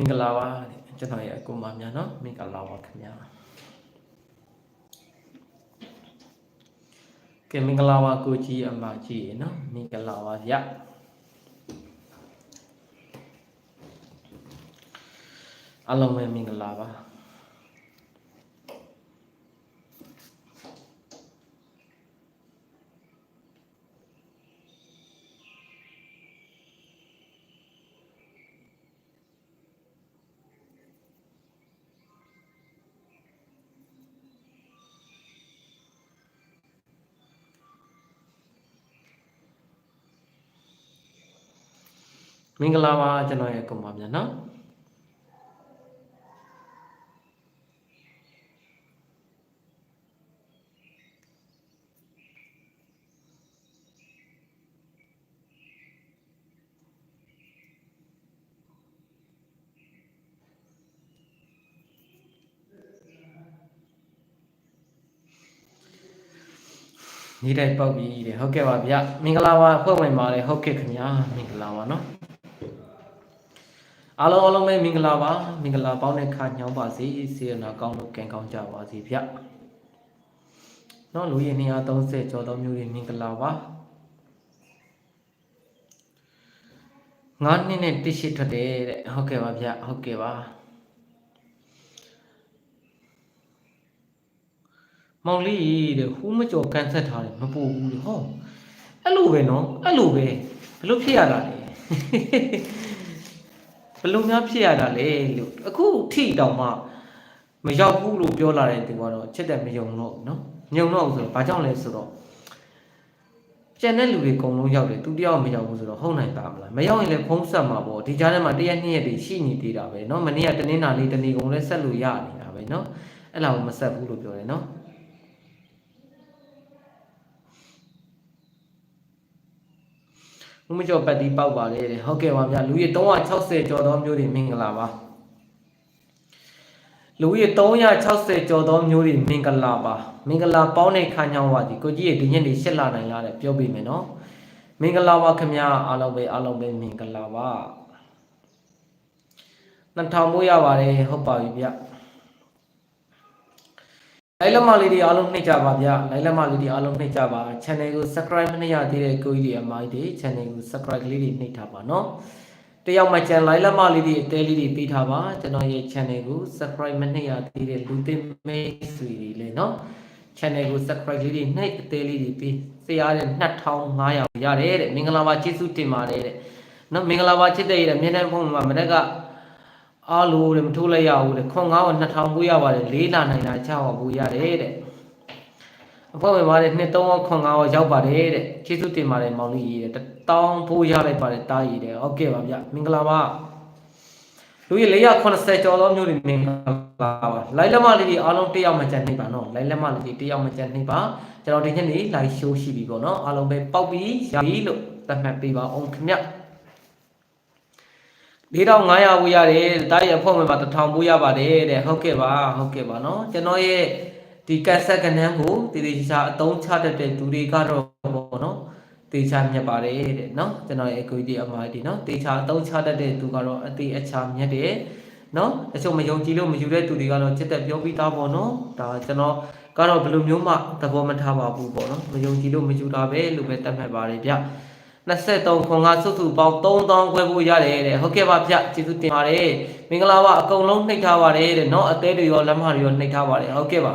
မင်္ဂလာပါတဲ့ကျွန်တော်ရဲ့အကူမများနော်မင်္ဂလာပါခင်ဗျာကဲမင်္ဂလာပါကိုကြီးအမကြီးနော်မင်္ဂလာပါဗျာအလုံးပဲမင်္ဂလာပါ မင်္ဂလာပါကျွန်တော်ရဲ့ကုမ္ပါပြန်နော်နေ့တိုင်းပေါက်ပြီတဲ့ဟုတ်ကဲ့ပါဗျမင်္ဂလာပါဖွဲ့ဝင်ပါလေဟုတ်ကဲ့ခင်ဗျာမင်္ဂလာပါနော် အားလုံးအားလုံးပဲမင်္ဂလာပါမင်္ဂလာပေါင်းတဲ့ခါညောင်းပါစေစေရနာကောင်းလို့ကံကောင်းကြပါစေဗျ။နော်လူရည်230ကျော်သောမျိုးတွေမင်္ဂလာပါ။ငါးနှစ်နဲ့တစ်ရှိထွက်တယ်တဲ့ဟုတ်ကဲ့ပါဗျဟုတ်ကဲ့ပါ။မောင်လေးတဲ့ဟူးမကျော်ကန်ဆက်ထားတယ်မပူဘူးလေဟောအဲ့လိုပဲနော်အဲ့လိုပဲဘလို့ဖြစ်ရတာလဲ ဘယ်လိုများဖြစ်ရတာလဲလို့အခုထိတောင်မှမရောက်ဘူးလို့ပြောလာတဲ့သူကတော့ချက်တဲ့မယုံတော့ဘူးเนาะညုံတော့ဆိုတော့ဘာကြောင့်လဲဆိုတော့ကျန်တဲ့လူတွေအကုန်လုံးရောက်တယ်သူတယောက်မရောက်ဘူးဆိုတော့ဟုတ်နိုင်ပါမလားမရောက်ရင်လည်းဖုံးဆက်မှာပေါ့ဒီကြားထဲမှာတရက်နှစ်ရက်တွေရှိနေသေးတာပဲเนาะမနေ့ကတနင်္လာနေ့တနေ့ကုန်လည်းဆက်လို့ရနေတာပဲเนาะအဲ့လောက်မဆက်ဘူးလို့ပြောတယ်เนาะ ဦးမကျော်ပတ်တီပေါက်ပါလေတဲ့ဟုတ်ကဲ့ပါဗျလူကြီး360ကျော်သောမျိုးတွေမင်္ဂလာပါလူကြီး360ကျော်သောမျိုးတွေမင်္ဂလာပါမင်္ဂလာပေါင်းတဲ့ခါညောင်းပါဒီကိုကြီးရဲ့ဒီညနေရှစ်လနိုင်လားတဲ့ပြောပြမယ်နော်မင်္ဂလာပါခင်ဗျာအားလုံးပဲအားလုံးပဲမင်္ဂလာပါ2000မိုးရပါတယ်ဟုတ်ပါပြီဗျ လိုက်လမလေးတွေအားလုံးနှိပ်ကြပါဗျာလိုက်လမလေးတွေအားလုံးနှိပ်ကြပါ channel ကို subscribe မနှိပ်ရသေးတဲ့ကိုကြီးတွေအမိုက်တွေ channel ကို subscribe လေးတွေနှိပ်ထားပါနော်တယောက်မှချန်လိုက်လမလေးတွေအသေးလေးတွေပေးထားပါကျွန်တော်ရဲ့ channel ကို subscribe မနှိပ်ရသေးတဲ့လူသစ်မိတ်ဆွေတွေလည်းနော် channel ကို subscribe လေးတွေနှိပ်အသေးလေးတွေပေးစရတဲ့2500ရတယ်တဲ့မင်္ဂလာပါကျေးဇူးတင်ပါတယ်တဲ့နော်မင်္ဂလာပါချစ်တဲ့ရဲ့မျက်နှာဖုံးမှာမနေ့က အားလို့တဲ့မထိုးလိုက်ရဘူးတဲ့ခွန်900 2000ပို့ရပါတယ်လေးလာနိုင်တာ600ပို့ရတယ်တဲ့အဖွဲ့ဝင်ပါတယ်နှစ်300ခွန်900ရောက်ပါတယ်တဲ့ကျေးဇူးတင်ပါတယ်မောင်လေးကြီးတဲ့တောင်းဖို့ရလိုက်ပါတယ်တားကြီးတဲ့ဟုတ်ကဲ့ပါဗျမင်္ဂလာပါလူကြီး480ကျော်သောမျိုးတွေမင်္ဂလာပါလိုက်လက်မလေးတွေအားလုံးတစ်ယောက်မှကြံနေပါနော်လိုက်လက်မလေးတွေတစ်ယောက်မှကြံနေပါကျွန်တော်ဒီညနေ live show ရှိပြီပေါ့နော်အားလုံးပဲပေါက်ပြီးရပြီလို့သတ်မှတ်ပေးပါအောင်ခင်ဗျ 4500ဘူးရတယ်တားရဲ့အဖွဲ့ဝင်ပါ1000ဘူးရပါတယ်တဲ့ဟုတ်ကဲ့ပါဟုတ်ကဲ့ပါနော်ကျွန်တော်ရဲ့ဒီကတ်ဆက်ကနန်းကိုတေတေချာအသုံးချတတ်တဲ့သူတွေကတော့ပေါ့နော်တေချာမြတ်ပါတယ်တဲ့နော်ကျွန်တော်ရဲ့အကူဒီအမားဒီနော်တေချာအသုံးချတတ်တဲ့သူကတော့အသေးအချာမြတ်တယ်နော်တချို့မယုံကြည်လို့မယူတဲ့သူတွေကတော့จิตသက်ပြောပြီးသားပေါ့နော်ဒါကျွန်တော်ကတော့ဘယ်လိုမျိုးမှသဘောမထားပါဘူးပေါ့နော်မယုံကြည်လို့မယူတာပဲလို့ပဲတတ်မှတ်ပါတယ်ဗျ 23ခွန်ကစုစုပေါင်း3000ခွဲဖို့ရတယ်တဲ့ဟုတ်ကဲ့ပါဗျကျေးဇူးတင်ပါတယ်မင်္ဂလာပါအကုန်လုံးနှိပ်ထားပါတယ်တဲ့နော်အသေးတွေရောလက်မတွေရောနှိပ်ထားပါတယ်ဟုတ်ကဲ့ပါ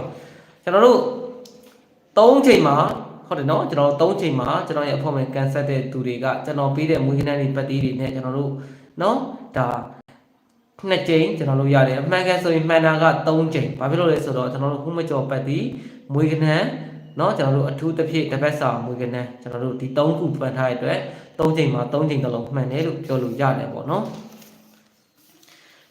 ကျွန်တော်တို့၃ချိန်မှာဟုတ်တယ်နော်ကျွန်တော်တို့၃ချိန်မှာကျွန်တော်ရဲ့အဖွဲ့ဝင်ကန်ဆက်တဲ့သူတွေကကျွန်တော်ပေးတဲ့မွေးကနန်းတွေပတ်တီးတွေနဲ့ကျွန်တော်တို့နော်ဒါနှစ်ချိန်ကျွန်တော်တို့ရတယ်အမှန်ကန်ဆိုရင်မှန်တာက3ချိန်ဘာဖြစ်လို့လဲဆိုတော့ကျွန်တော်တို့ခုမကျော်ပတ်တီးမွေးကနန်း နော်ကျွန်တော်တို့အထူးတစ်ဖြစ်တစ်ပတ်စာမွေးကနန်းကျွန်တော်တို့ဒီ3ခုဖွင့်ထားတဲ့အတွက်3ချိန်မှာ3ချိန်တလုံးမှန်တယ်လို့ပြောလို့ရတယ်ပေါ့နော်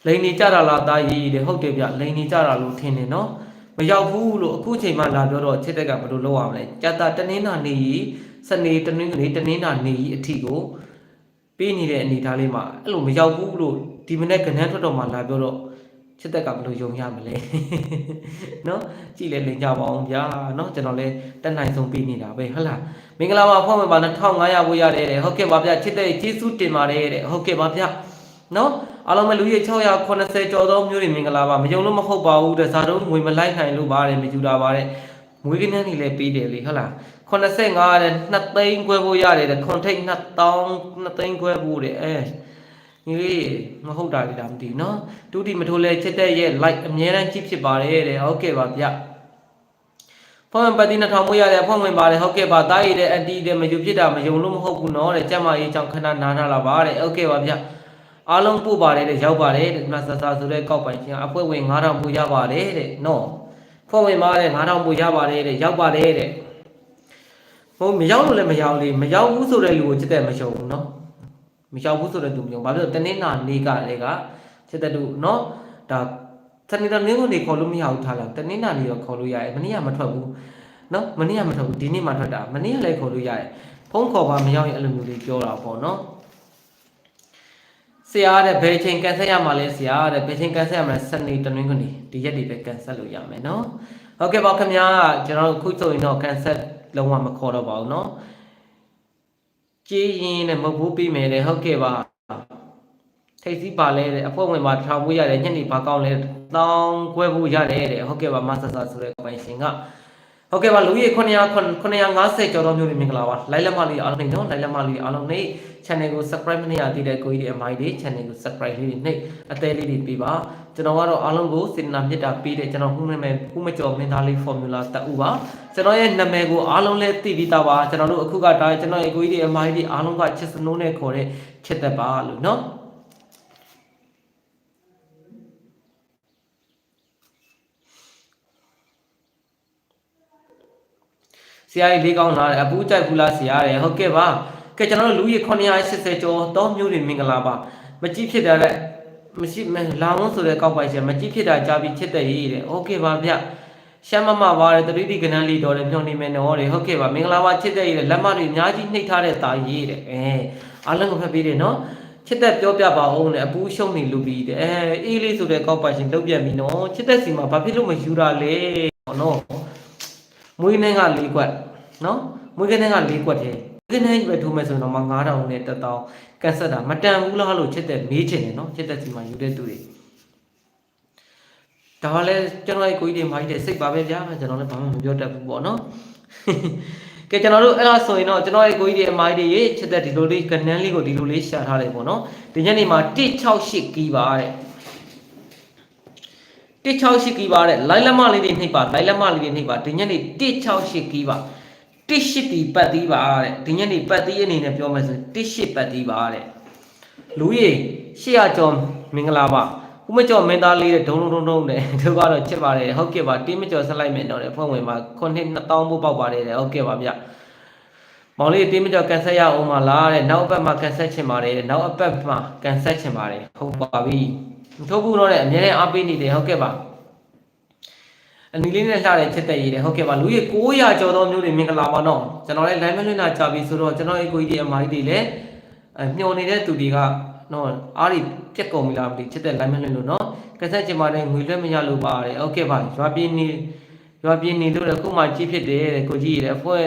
လိန်နေကြတာလားတာရီတဲ့ဟုတ်တယ်ဗျလိန်နေကြတာလို့ထင်တယ်နော်မရောက်ဘူးလို့အခုချိန်မှလာပြောတော့ချစ်တက်ကဘယ်လိုလုပ်ရမလဲကြာတာတနင်္လာနေ့ကြီးစနေတနင်္ဂနွေတနင်္လာနေ့ကြီးအထိကိုပေးနေတဲ့အနေအထားလေးမှာအဲ့လိုမရောက်ဘူးလို့ဒီမနေ့ကနန်းထွက်တော့မှလာပြောတော့ ချစ်တက်ကဘယ်လိုယုံရမလဲเนาะကြည့်လေလင်ကြပါအောင်ဗျာเนาะကျွန်တော်လည်းတက်နိုင်ဆုံးပေးနေတာပဲဟုတ်လားမင်္ဂလာပါဖောက်မယ်ပါ2500ဝေးရတယ်တဲ့ဟုတ်ကဲ့ပါဗျာချစ်တဲ့ကျေးဇူးတင်ပါတယ်တဲ့ဟုတ်ကဲ့ပါဗျာเนาะ အားလုံးပဲလူကြီး680ကျော်သောမျိုးတွေမင်္ဂလာပါမယုံလို့မဟုတ်ပါဘူးတဲ့ဇာတုံးငွေမလိုက်နိုင်လို့ပါတယ်မယူတာပါတဲ့ငွေကင်းနေလည်းပေးတယ်လေဟုတ်လား85တဲ့2သိန်းခွဲဖို့ရတယ်တဲ့ခွန်ထိတ်2000 2သိန်းခွဲဖို့တဲ့အဲ ညီလေးမဟုတ်တာလေဒါမသိဘူးနော်တူတီမထိုးလဲချက်တဲ့ရဲ့ like အမြဲတမ်းကြည့်ဖြစ်ပါတယ်တဲ့ဟုတ်ကဲ့ပါဗျဖုန်းပတ်တိ2000မို့ရတယ်ဖုန်းဝင်ပါတယ်ဟုတ်ကဲ့ပါတားရည်တဲ့အန်တီတဲ့မယူဖြစ်တာမယုံလို့မဟုတ်ဘူးနော်တဲ့ကျမကြီးကြောင့်ခဏနားထားလာပါတဲ့ဟုတ်ကဲ့ပါဗျအားလုံးပို့ပါတယ်တဲ့ရောက်ပါတယ်တဲ့မဆဆာဆိုတဲ့ကောက်ပိုင်ချင်းအဖွဲဝင်9000ပို့ရပါတယ်တဲ့နော်ဖုန်းဝင်ပါတယ်9000ပို့ရပါတယ်တဲ့ရောက်ပါတယ်တဲ့ဟိုမရောက်လို့လည်းမရောက်လေမရောက်ဘူးဆိုတဲ့လူကိုချက်တဲ့မရှုံဘူးနော် မရောက်ဘူးဆိုတဲ့လူမျိုးဘာဖြစ်လို့တနင်္လာနေ့ကလည်းကချက်တဲ့လူနော်ဒါတနင်္လာနေ့ကိုနေခေါ်လို့မရဘူးထားလားတနင်္လာနေ့တော့ခေါ်လို့ရတယ်မနေ့ကမထွက်ဘူးနော်မနေ့ကမထွက်ဘူးဒီနေ့မှထွက်တာမနေ့ကလည်းခေါ်လို့ရတယ်ဖုန်းခေါ်ပါမရောက်ရင်အဲ့လိုမျိုးလေးပြောတာပေါ့နော်ဆရာတဲ့ဘယ်ချိန်ကန်ဆက်ရမှာလဲဆရာတဲ့ဘယ်ချိန်ကန်ဆက်ရမှာလဲစနေတနင်္ဂနွေဒီရက်တွေပဲကန်ဆက်လို့ရမယ်နော်ဟုတ်ကဲ့ပါခင်ဗျာကျွန်တော်တို့ခုဆိုရင်တော့ကန်ဆက်လုံးဝမခေါ်တော့ပါဘူးနော် ကြေးရင်နဲ့မဟုတ်ဘူးပြီးမယ်တဲ့ဟုတ်ကဲ့ပါထိတ်စီးပါလဲတဲ့အဖို့ဝင်ပါထောင်ဖို့ရတယ်ညနေပါကောင်းလဲတောင်းကွဲဖို့ရတယ်တဲ့ဟုတ်ကဲ့ပါမဆဆဆိုတဲ့ပိုင်ရှင်က ဟုတ်ကဲ့ပါလူကြီး900 950ကျော်တော်မျိုးတွေမင်္ဂလာပါလိုက်လက်မလေးအားလုံးနေနော်လိုက်လက်မလေးအားလုံးနေ channel ကို subscribe မနေရသေးတဲ့ကိုကြီးတွေအမိုင်းတွေ channel ကို subscribe လေးတွေနှိပ်အသေးလေးတွေပေးပါကျွန်တော်ကတော့အားလုံးကိုစေတနာမြတ်တာပေးတဲ့ကျွန်တော်ခုနာမည်ခုမကျော်မင်းသားလေး formula တက်ဦးပါကျွန်တော်ရဲ့နာမည်ကိုအားလုံးလည်းသိပြီးသားပါကျွန်တော်တို့အခုကဒါကျွန်တော်ရဲ့ကိုကြီးတွေအမိုင်းတွေအားလုံးကချစ်စနိုးနဲ့ခေါ်တဲ့ချစ်သက်ပါလို့နော် ဆရာကြီးလေးကောင်းလာတယ်အပူးကြိုက်ဘူးလားဆရာတဲ့ဟုတ်ကဲ့ပါကဲကျွန်တော်တို့လူကြီး980ကျော်တောမျိုးတွေမင်္ဂလာပါမကြည့်ဖြစ်တာတဲ့မရှိလာဝန်းဆိုတဲ့ကောက်ပိုက်ရှင်မကြည့်ဖြစ်တာကြာပြီးချစ်တဲ့ရေးတဲ့ဟုတ်ကဲ့ပါဗျရှမ်းမမပါတဲ့တတိတိကနန်းလေးတော်တယ်ညွန်နေမယ်နော်တဲ့ဟုတ်ကဲ့ပါမင်္ဂလာပါချစ်တဲ့ရေးတဲ့လက်မတွေအများကြီးနှိပ်ထားတဲ့တာရေးတဲ့အဲအားလုံးကိုဖတ်ပေးတယ်နော်ချစ်တဲ့ပြောပြပါအောင်နဲ့အပူးရှုံနေလူပြီးတဲ့အဲအေးလေးဆိုတဲ့ကောက်ပိုက်ရှင်လုတ်ပြတ်ပြီနော်ချစ်တဲ့စီမှာဘာဖြစ်လို့မယူတာလဲနော် မွေးနှင်းက၄ကွက်နော်မွေးကနှင်းက၄ကွက်တည်းကင်းနဲ့ပဲထိုးမယ်ဆိုတော့မှ9000နဲ့1000ကန်ဆက်တာမတန်ဘူးလားလို့ချစ်တဲ့မေးချင်တယ်နော်ချစ်တဲ့စီမှာယူတဲ့သူတွေဒါကလည်းကျွန်တော်ရဲ့ကိုကြီးတွေမိုင်းတဲ့စိတ်ပါပဲဗျာကျွန်တော်လည်းဘာမှမပြောတတ်ဘူးပေါ့နော်ကဲကျွန်တော်တို့အဲ့ဒါဆိုရင်တော့ကျွန်တော်ရဲ့ကိုကြီးတွေအမိုင်းတွေရေချစ်တဲ့ဒီလိုလေးကနန်းလေးကိုဒီလိုလေးရှာထားလိုက်ပေါ့နော်ဒီညနေမှာ168ကီးပါတဲ့ 168ကီးပါတဲ့လိုင်းလက်မလေးတွေနှိပ်ပါလိုင်းလက်မလေးတွေနှိပ်ပါဒီညနေ168ကီးပါတစ်ရှစ်တီပတ်သီးပါတဲ့ဒီညနေပတ်သီးအနေနဲ့ပြောမယ်ဆိုတစ်ရှစ်ပတ်သီးပါတဲ့လူကြီး800ကျော်မင်္ဂလာပါဦးမကျော်မင်းသားလေးတဲ့ဒုံဒုံဒုံဒုံတဲ့သူကတော့ချစ်ပါတယ်ဟုတ်ကဲ့ပါတင်းမကျော်ဆက်လိုက်မယ်တော့တဲ့ဖွဲ့ဝင်မှာခုနှစ်2000ဘို့ပေါက်ပါတယ်တဲ့ဟုတ်ကဲ့ပါဗျမောင်လေးတင်းမကျော်ကန်ဆက်ရအောင်မလားတဲ့နောက်အပတ်မှာကန်ဆက်ချင်ပါတယ်တဲ့နောက်အပတ်မှာကန်ဆက်ချင်ပါတယ်ဟုတ်ပါပြီ မထိုးဘူးတော့တဲ့အများနဲ့အားပေးနေတယ်ဟုတ်ကဲ့ပါအနီလေးနဲ့လှတဲ့ချစ်တဲ့ရည်တယ်ဟုတ်ကဲ့ပါလူကြီး900ကျော်သောမျိုးတွေမင်္ဂလာပါတော့ကျွန်တော်လည်း line မလွှင့်တာကြာပြီဆိုတော့ကျွန်တော်ရဲ့ကိုကြီးတွေအမိုင်းတွေလည်းမျောနေတဲ့သူတွေကနော်အားတွေပြက်ကုန်ပြီလားမသိချစ်တဲ့ line မလွှင့်လို့နော်ကဆက်ချင်ပါတယ်ငွေလွှဲမရလို့ပါတယ်ဟုတ်ကဲ့ပါရွာပြင်းနေရွာပြင်းနေလို့လည်းခုမှကြီးဖြစ်တယ်တဲ့ကိုကြီးရဲ့အဖွဲ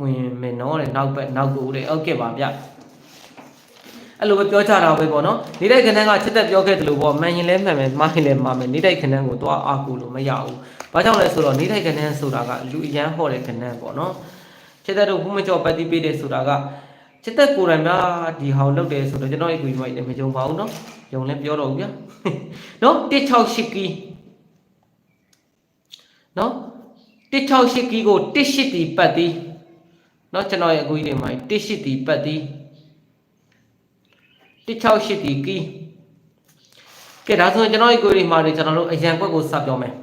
ဝင်မယ်နော်တဲ့နောက်ပဲနောက်ကိုတဲ့ဟုတ်ကဲ့ပါဗျ အဲ့လိုပဲပြောကြတာပဲပေါ့နော်နေတဲ့ခဏကချစ်သက်ပြောခဲ့တယ်လို့ပေါ့မှန်ရင်လည်းမှန်မယ်မှားရင်လည်းမှားမယ်နေတဲ့ခဏကိုသွားအားကိုလို့မရဘူး။ဘာကြောင့်လဲဆိုတော့နေထိုင်ကဏ္ဍဆိုတာကလူအရန်ဟော့တဲ့ကဏ္ဍပေါ့နော်။ချက်သက်တို့ဘုမကျော်ပတ်တိပေးတယ်ဆိုတာကချက်သက်ကိုယ်တိုင်များဒီဟောင်လုပ်တယ်ဆိုတော့ကျွန်တော်အကွေမိုက်လည်းမကြုံပါဘူးနော်။ယုံလည်းပြောတော့ဘူးဗျာ။နော်168ကီနော်168ကီကို18တီပတ်တီနော်ကျွန်တော်ရဲ့အကွေတွေမိုက်18တီပတ်တီ 168တီကီကဲဒါဆိုရင်ကျွန်တော်ရဲ့ကိုယ်တွေမှာကျွန်တော်တို့အရန်ကွက်ကိုစပြောမယ်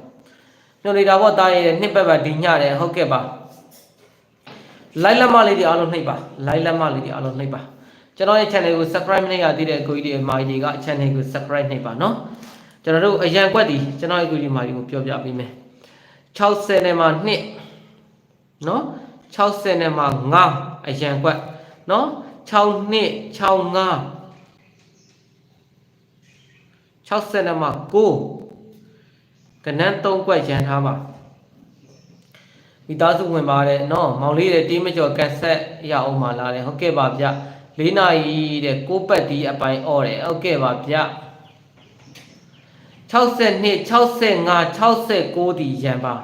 ညွန်နေတာပေါ့တားရဲ့နှစ်ပတ်ပတ်ဒီညတယ်ဟုတ်ကဲ့ပါလိုက်လက်မလေးတွေအားလုံးနှိပ်ပါလိုက်လက်မလေးတွေအားလုံးနှိပ်ပါကျွန်တော်ရဲ့ channel ကို subscribe မလုပ်ရသေးတဲ့ကိုကြီးတွေအမာကြီးက channel ကို subscribe နှိပ်ပါနော်ကျွန်တော်တို့အရန်ကွက်ဒီကျွန်တော်ရဲ့ကိုကြီးမာကြီးကိုပြောပြပေးမယ်60နဲ့မှ2နော်60နဲ့မှ9အရန်ကွက်နော်6နှစ်6 5 60နဲ့မှ9ကနန်း3ကွက်ရန်ထားပါမိသားစုဝင်ပါတယ်နော်မောင်လေးတဲ့တီးမကျော်ကန်ဆက်ရအောင်ပါလားတဲ့ဟုတ်ကဲ့ပါဗျ၄နာရီတဲ့6ပတ်ဒီအပိုင်អော်တယ်ဟုတ်ကဲ့ပါဗျ62 65 69ဒီရန်ပါ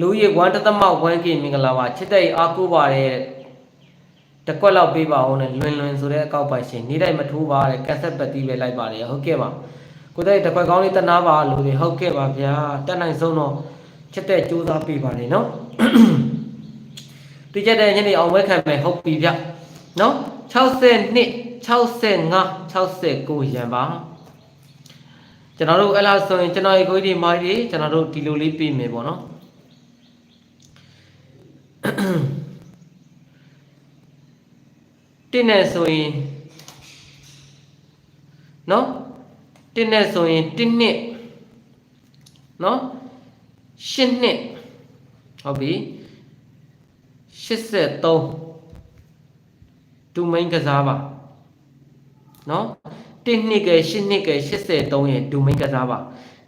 လူကြီး1တသမ1 k မင်္ဂလာပါချစ်တဲ့အားကိုးပါတယ် တကွက်လောက်ပေးပါအောင်နဲ့လွင်လွင်ဆိုတဲ့အကောက်ပိုင်ရှင်နေ့တိုင်းမထိုးပါတဲ့ကက်ဆက်ပတ်တီးပဲလိုက်ပါတယ်ဟုတ်ကဲ့ပါကိုတဲ့တကွက်ကောင်းလေးတနာပါလို့တွေဟုတ်ကဲ့ပါဗျာတက်နိုင်ဆုံးတော့ချစ်တဲ့စူးစမ်းပေးပါတယ်နော်တိကျတဲ့ညနေအောင်ဝဲခံမယ်ဟုတ်ပြီဗျနော်62 65 69ရန်ပါကျွန်တော်တို့အဲ့လားဆိုရင်ကျွန်တော်ရေကိုကြီးဒီမိုင်းကြီးကျွန်တော်တို့ဒီလိုလေးပြင်မယ်ပေါ့နော် တင်းနဲ့ဆိုရင်နော်တင်းနဲ့ဆိုရင်တင်းနှစ်နော်ရှစ်နှစ်ဟုတ်ပြီ83ဒူမိန်ကစားပါနော်1နှစ်က8နှစ်က83ရဲ့ဒူမိန်ကစားပါ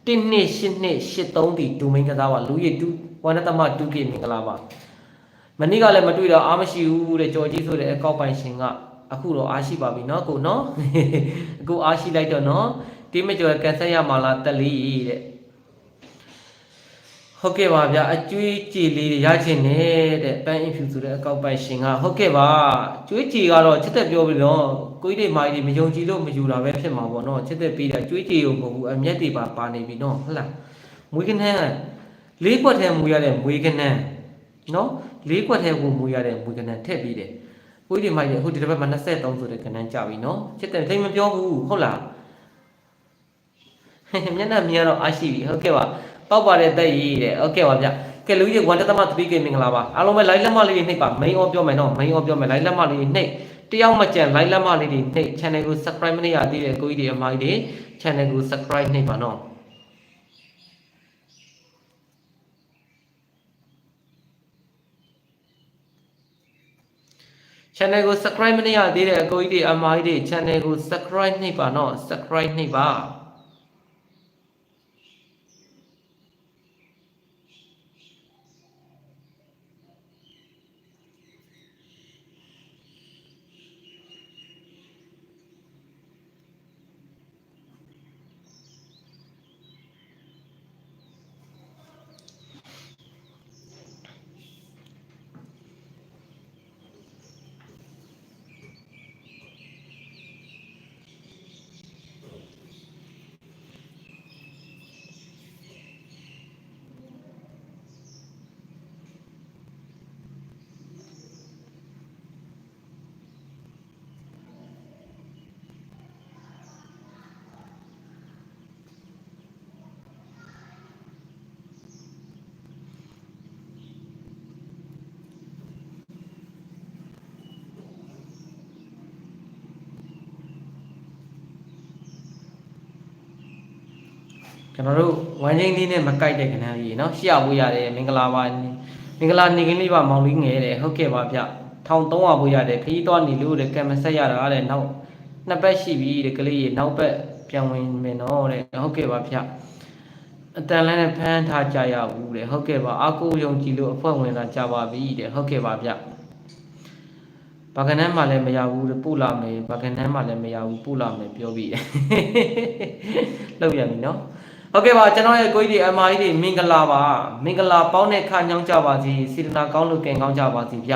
1နှစ်8နှစ်83ဒီဒူမိန်ကစားပါလူရည်2ဝနတမ 2K မင်္ဂလာပါ မနေ့ကလည်းမတွေ့တော့အားမရှိဘူးတဲ့ကြော်ကြီးဆိုတဲ့အကောက်ပိုင်ရှင်ကအခုတော့အားရှိပါပြီเนาะကိုเนาะအခုအားရှိလိုက်တော့เนาะတိမကျော်ကန်ဆက်ရမှာလားတက်လေးတဲ့ဟုတ်ကဲ့ပါဗျာအကျွေးကြည်လေးရချင်နေတဲ့ပန်းအင်ဖြူဆိုတဲ့အကောက်ပိုင်ရှင်ကဟုတ်ကဲ့ပါကျွေးကြည်ကတော့ချစ်သက်ပြောပြီးတော့ကိုကြီးတွေမိုင်းတွေမယုံကြည်လို့မယူတာပဲဖြစ်မှာပေါ့နော်ချစ်သက်ပြီးတာကျွေးကြည်ရုံမဟုတ်ဘူးအမျက်တွေပါပါနေပြီနော်ဟုတ်လားမွေးကနန်းလေးခွက်ထဲမွေးရတဲ့မွေးကနန်းနော် လေးခွက်ထဲကိုမွေးရတဲ့မွေးကနန်းထည့်ပြီးတယ်ကိုကြီးတွေမိုင်းတွေအခုဒီတစ်ပတ်မှာ23ဆိုတဲ့ကနန်းကြပြီနော်ချစ်သက်တိတ်မပြောဘူးဟုတ်လားမျက်နှာမြင်တော့အားရှိပြီဟုတ်ကဲ့ပါပောက်ပါတဲ့တက်ရည်တဲ့ဟုတ်ကဲ့ပါဗျကဲလူကြီး1.3 k မင်္ဂလာပါအားလုံးပဲ live လက်မလေးတွေနှိပ်ပါ main on ပြောမယ်နော် main on ပြောမယ် live လက်မလေးတွေနှိပ်တယောက်မကြံ live လက်မလေးတွေနှိပ် channel ကို subscribe မနေရသေးတဲ့ကိုကြီးတွေအမိုင်းတွေ channel ကို subscribe နှိပ်ပါနော် channel ကို subscribe မနေရသေးတဲ့အကိုကြီးတွေအမိုင်းတွေ channel ကို subscribe နှိပ်ပါနော် subscribe နှိပ်ပါ ကျွန်တော်တို့ဝမ်းချင်းလေးနဲ့မကိုက်တဲ့ခဏလေးเนาะရှေ့ဖို့ရတယ်မင်္ဂလာပါမင်္ဂလာနေကင်းလေးပါမောင်လေးငယ်တဲ့ဟုတ်ကဲ့ပါဗျ1300ဖို့ရတယ်ခရီးသွားနေလို့တဲ့ကံမဆက်ရတာတဲ့နောက်နှစ်ပတ်ရှိပြီတဲ့ကလေးရေနောက်ပတ်ပြန်ဝင်မယ်နော်တဲ့ဟုတ်ကဲ့ပါဗျအတန်လည်းနဲ့ဖမ်းထားကြရဘူးတဲ့ဟုတ်ကဲ့ပါအာကိုယုံကြည်လို့အဖွဲ့ဝင်လာကြပါပြီတဲ့ဟုတ်ကဲ့ပါဗျဘာကနန်းမှလည်းမရဘူးတဲ့ပို့လာမယ်ဘာကနန်းမှလည်းမရဘူးပို့လာမယ်ပြောပြီးလောက်ရပြီနော် ဟုတ်ကဲ့ပါကျွန်တော်ရဲ့ကိုကြီးဒီအမကြီးတွေမင်္ဂလာပါမင်္ဂလာပေါင်းတဲ့ခါညောင်းကြပါစီစေတနာကောင်းလို့ကင်ကောင်းကြပါစီဗျ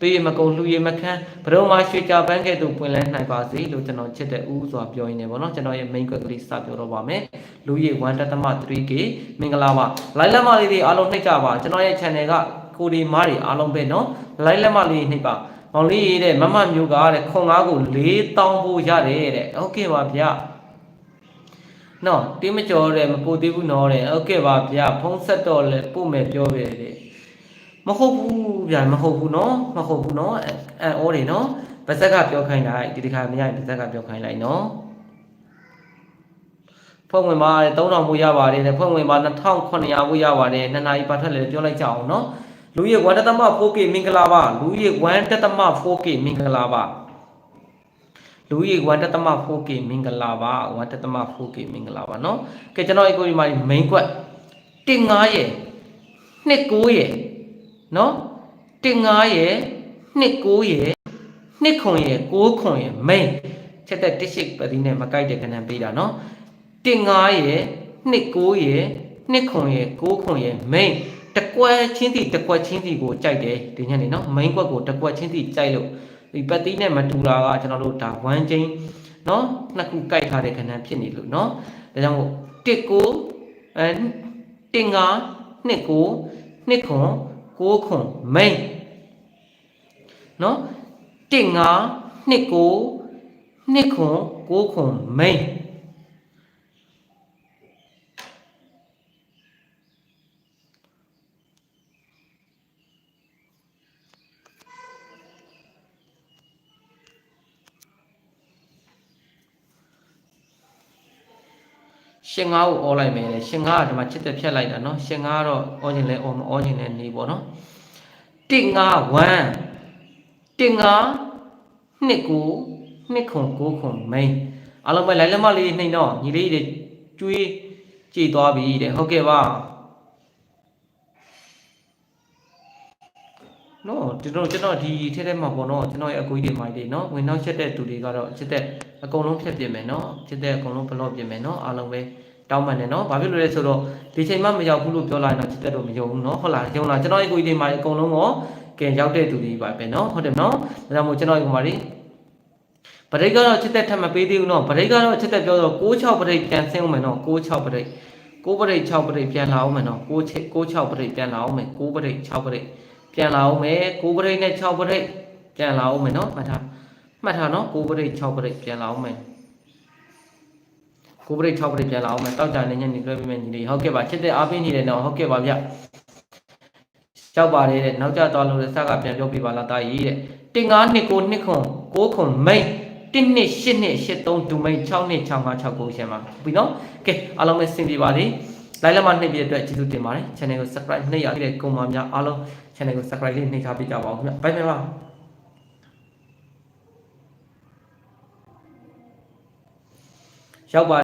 ပေးရမကုံလှူရမခန်းဘရုံမှာရွှေကြပန်းကဲ့သို့ပွင့်လဲနိုင်ပါစေလို့ကျွန်တော်ချစ်တဲ့ဦးစွာပြောရင်းနေပါတော့ကျွန်တော်ရဲ့ main ကွက်ကလေးစပြောတော့ပါမယ်လူရည် 1.3k မင်္ဂလာပါ live လက်မလေးတွေအားလုံးနှိပ်ကြပါကျွန်တော်ရဲ့ channel ကကိုဒီမားတွေအားလုံးပဲနော် live လက်မလေးနှိပ်ပါမောင်လေးရေးတဲ့မမမျိုးကတဲ့ခွန်ကားကို4000ပို့ရတယ်တဲ့ဟုတ်ကဲ့ပါဗျ နော်တင်းမကျော်တဲ့မပို့သေးဘူးနော်တဲ့ဟုတ်ကဲ့ပါဗျဖုံးဆက်တော့လဲပို့မယ်ပြောပဲတဲ့မဟုတ်ဘူးဗျမဟုတ်ဘူးနော်မဟုတ်ဘူးနော်အန်အောတွေနော်ဗဇက်ကပြောခိုင်းလိုက်ဒီတစ်ခါမရရင်ဗဇက်ကပြောခိုင်းလိုက်နော်ဖွဲ့ဝင်ပါ3000ပို့ရပါတယ်တဲ့ဖွဲ့ဝင်ပါ2900ပို့ရပါတယ်နှစ်နာရီပါထက်လည်းပြောလိုက်ကြအောင်နော်လူရ 1.4K မင်္ဂလာပါလူရ 1.4K မင်္ဂလာပါ လူကြီး 1.4k မင်္ဂလာပါ 1.4k မင်္ဂလာပါเนาะကဲကျွန်တော်အကိုဒီမှာ main ကွက်15ရယ်29ရယ်เนาะ15ရယ်29ရယ်2ခွန်ရယ်6ခွန်ရယ် main ချက်တဲ့ district ပတိနဲ့မကိုက်တဲ့ကဏ္ဍပေးတာเนาะ တင်9ရယ်နှစ်9ရယ်နှစ်ခွန်ရယ်9ခွန်ရယ် main တကွက်ချင်းစီတကွက်ချင်းစီကိုကြိုက်တယ်ဒီညနေနော် main ကွက်ကိုတကွက်ချင်းစီကြိုက်လို့ ဒီပတ်တိနဲ့မတူတာကကျွန်တော်တို့ဒါ1ချင်းနော်နှစ်ခုကြိုက်ထားတဲ့ခဏဖြစ်နေလို့နော်ဒါကြောင့်မို့တစ်ကိုအဲတင်9နှစ်ကိုနှစ်ခွန်9ခွန် main နော်တင်9နှစ်ကိုနှစ်ခွန်9ခွန် main ရှင်ငါကိုအော်လိုက်မယ်လေရှင်ငါကဒီမှာချစ်သက်ဖြတ်လိုက်တာเนาะရှင်ငါကတော့အော်ခြင်းလဲအော်မအော်ခြင်းလဲနေပေါ့เนาะ151 152 2ခု9ခုမိန်အားလုံးပဲလိုက်လက်မလေးနှိမ့်တော့ညီလေးတွေကျွေးကြည်သွားပြီတဲ့ဟုတ်ကဲ့ပါ နော်ကျွန်တော်ကျွန်တော်ဒီထဲထဲမှာပေါ့နော်ကျွန်တော်ရဲ့အကူကြီးတွေမိုက်တွေနော်ဝင်နောက်ချက်တဲ့သူတွေကတော့ချက်တဲ့အကုန်လုံးဖြတ်ပြင်မယ်နော်ချက်တဲ့အကုန်လုံးဘလော့ပြင်မယ်နော်အားလုံးပဲတောင်းပန်တယ်နော်ဘာဖြစ်လို့လဲဆိုတော့ဒီချိန်မှမရောက်ဘူးလို့ပြောလိုက်တော့ချက်တဲ့တော့မယုံဘူးနော်ဟုတ်လားယုံလားကျွန်တော်ရဲ့အကူကြီးတွေမိုက်အကုန်လုံးကိုကဲရောက်တဲ့သူတွေပါပဲနော်ဟုတ်တယ်နော်ဒါကြောင့်မို့ကျွန်တော်ရဲ့ကောင်မလေးပရိတ်ကတော့ချက်တဲ့ထပ်မပေးသေးဘူးနော်ပရိတ်ကတော့ချက်တဲ့ပြောတော့6-6ပရိတ်ပြန်ဆင်းအောင်မယ်နော်6-6ပရိတ်6ပရိတ်6ပရိတ်ပြန်လာအောင်မယ်နော်6 6ပရိတ်ပြန်လာအောင်မယ်6ပရိတ်6ပရိတ် ပြန်လာအောင်မယ်9ပရိတ်နဲ့6ပရိတ်ပြန်လာအောင်မယ်နော်မှတ်ထားမှတ်ထားနော်9ပရိတ်6ပရိတ်ပြန်လာအောင်မယ်9ပရိတ်6ပရိတ်ပြန်လာအောင်မယ်တောက်ကြနေညနေလွှဲပေးမယ်ညီလေးဟုတ်ကဲ့ပါချစ်တဲ့အားပေးနေတယ်နော်ဟုတ်ကဲ့ပါဗျကြောက်ပါတယ်တဲ့နောက်ကျသွားလို့စကပြန်ပြောပြပါလားတာကြီးတဲ့တင်9နှစ်9နှစ်ခွန်9ခွန်မိတ်1နှစ်8နှစ်8 3ဒူမိတ်6နှစ်6 5 6 9ရှင်ပါပြီနော်ကဲအားလုံးပဲဆင်ပြေပါစေ လိုက်လက်မနှိပ်ပြအတွက်ကျေးဇူးတင်ပါတယ် channel ကို subscribe နှိပ်ရတဲ့ကုမ္ပဏီများအားလုံး channel ကို subscribe လေးနှိပ်ထားပေးကြပါဦးခင်ဗျဘိုင်ဘိုင်ပါရောက်ပါ